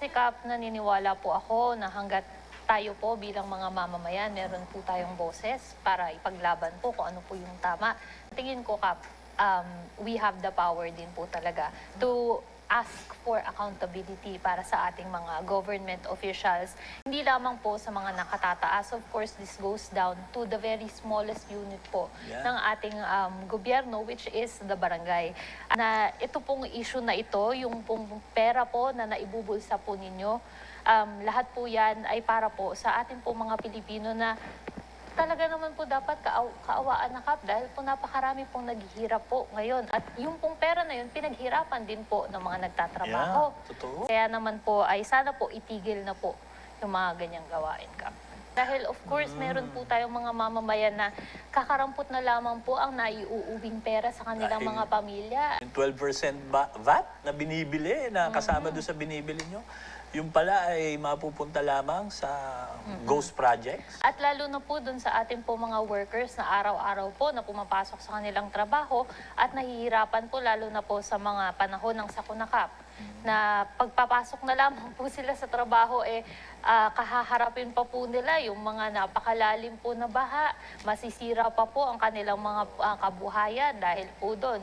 kasi Kap, naniniwala po ako na hanggat tayo po bilang mga mamamayan, meron po tayong boses para ipaglaban po kung ano po yung tama. Tingin ko, Kap, um, we have the power din po talaga to ask for accountability para sa ating mga government officials. Hindi lamang po sa mga nakatataas. Of course, this goes down to the very smallest unit po Yeah. ng ating um, gobyerno, which is the barangay. Na ito pong issue na ito, yung pong pera po na naibubulsa po ninyo, um, lahat po yan ay para po sa ating po mga Pilipino na talaga naman po dapat kaaw- kaawaan na kap dahil po napakarami pong naghihirap po ngayon. At yung pong pera na yun, pinaghirapan din po ng mga nagtatrabaho. Yeah, totoo. Kaya naman po ay sana po itigil na po yung mga ganyang gawain kap. Dahil of course, meron po tayong mga mamamayan na kakarampot na lamang po ang naiuubing pera sa kanilang Dahil- mga pamilya. Yung 12% ba- VAT na binibili, na kasama doon sa binibili nyo, yung pala ay mapupunta lamang sa ghost projects. At lalo na po dun sa ating po mga workers na araw-araw po na pumapasok sa kanilang trabaho at nahihirapan po lalo na po sa mga panahon ng sakunakap na pagpapasok na lamang po sila sa trabaho eh ah, kahaharapin pa po nila yung mga napakalalim po na baha, masisira pa po ang kanilang mga ah, kabuhayan dahil po doon.